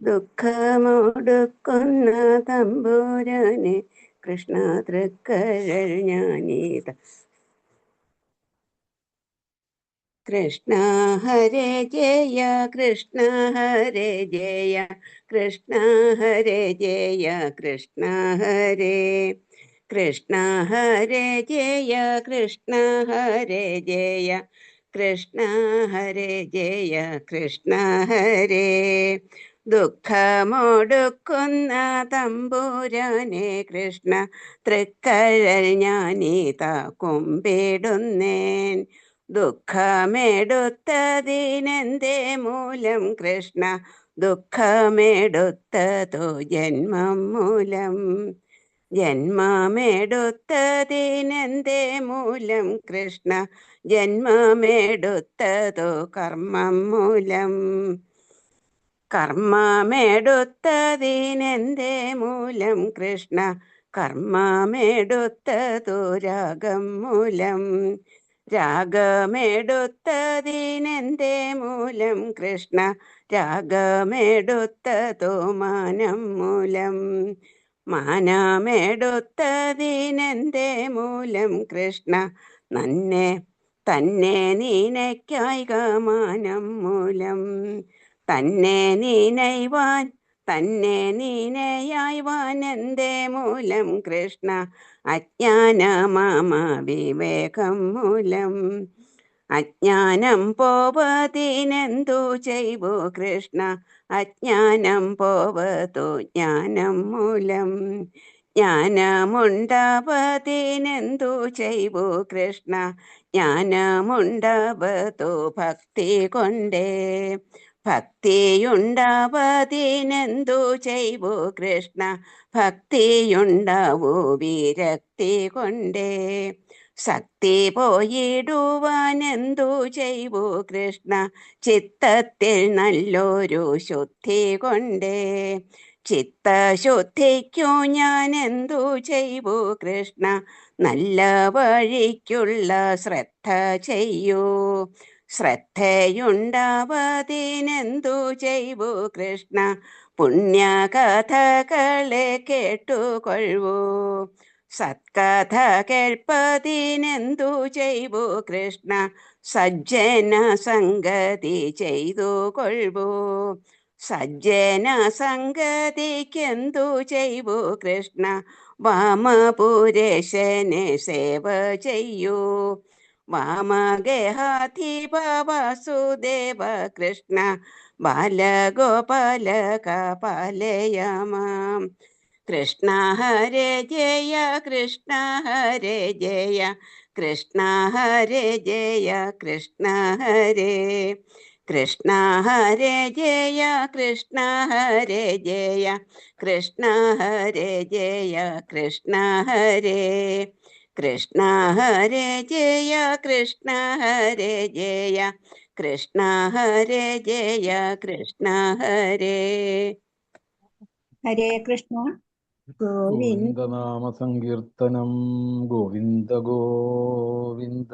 ദുഃഖമൊടുക്കുന്ന തമ്പുരാനെ കൃഷ്ണ തൃക്കഴൽ ഞാനീത. കൃഷ്ണ ഹരേ ജയ കൃഷ്ണ ഹരേ ജയ കൃഷ്ണ ഹരേ ജയ കൃഷ്ണ ഹരേ കൃഷ്ണ ഹരേ ജയ കൃഷ്ണ ഹരേ ജയ കൃഷ്ണ ഹരേ ജയ കൃഷ്ണ ഹരേ. ദുഃഖമൊടുക്കുന്ന തമ്പൂരാനെ കൃഷ്ണ തൃക്കഴൽ ഞാനീതാ കുമ്പിടുന്നേൻ ദുഃഖമെടുത്തതിനെന്തേ മൂലം കൃഷ്ണ? ദുഃഖമെടുത്തതോ ജന്മം മൂലം? ജന്മമെടുത്തതിനെന്തേ മൂലം കൃഷ്ണ? ജന്മമെടുത്തതോ കർമ്മം മൂലം? കർമ്മമെടുത്തതിനെന്തേ മൂലം കൃഷ്ണ? കർമ്മമെടുത്തതു രാഗം മൂലം? രാഗമെടുത്തതിനെന്തേ മൂലം കൃഷ്ണ? രാഗമെടുത്തതോ മാനം മൂലം? മാനമെടുത്തതിനെന്തേ മൂലം കൃഷ്ണ? നന്നെ തന്നെ നീനയ്ക്കായിക മാനം മൂലം? തന്നെ നീനൈവാൻ തന്നെ നീനയായ്വാൻ എന്തേ മൂലം കൃഷ്ണ? അജ്ഞാനമാമ വിവേകം മൂലം. അജ്ഞാനം പോവതിനെന്തു ചെയ്വു കൃഷ്ണ? അജ്ഞാനം പോവതു ജ്ഞാനം മൂലം. ജ്ഞാനമുണ്ടാവതിനെന്തു ചെയ്വു കൃഷ്ണ? ജ്ഞാനമുണ്ടാവതു ഭക്തി കൊണ്ടേ. ഭക്തിയുണ്ടാവതിനെന്തു ചെയ്വു കൃഷ്ണ? ഭക്തിയുണ്ടാവൂ വിരക്തി കൊണ്ടേ. ശക്തി പോയിടുവാൻ എന്തു ചെയ്വു കൃഷ്ണ? ചിത്തത്തിൽ നല്ലൊരു ശുദ്ധി കൊണ്ടേ. ചിത്തശുദ്ധിക്കു ഞാൻ എന്തു ചെയ്വു കൃഷ്ണ? നല്ല വഴിക്കുള്ള ശ്രദ്ധ ചെയ്യൂ. ശ്രദ്ധയുണ്ടാവതിനെന്തു ചെയ്വു കൃഷ്ണ? പുണ്യകഥകളെ കേട്ടുകൊള്ളൂ. സത്കഥ കേൾപ്പതിനെന്തു ചെയ്വു കൃഷ്ണ? സജ്ജന സംഗതി ചെയ്തു കൊള്ളൂ. സജ്ജന സംഗതിക്കെന്തു ചെയ്വു കൃഷ്ണ? വാമപുരേശനെ സേവ ചെയ്യൂ. വാമഗേഹാധിപ വാസുദേവ കൃഷ്ണ ബാലഗോപാലക പാലയമാം കൃഷ്ണ ഹരേ ജയ കൃഷ്ണ ഹരേ ജയ കൃഷ്ണ ഹരേ ജയ കൃഷ്ണ ഹരേ. കൃഷ്ണ ഹരേ ജയ കൃഷ്ണ ഹരേ ജയ കൃഷ്ണ ഹരേ ജയ കൃഷ്ണ ഹരേ. കൃഷ്ണ ഹരേ ജയ കൃഷ്ണ ഹരേ ജയ കൃഷ്ണ ഹരേ ജയ കൃഷ്ണ ഹരേ. ഹരേ കൃഷ്ണ. ഗോവിന്ദ. ഗോവിന്ദനാമ സങ്കീർത്തനം. ഗോവിന്ദ ഗോവിന്ദ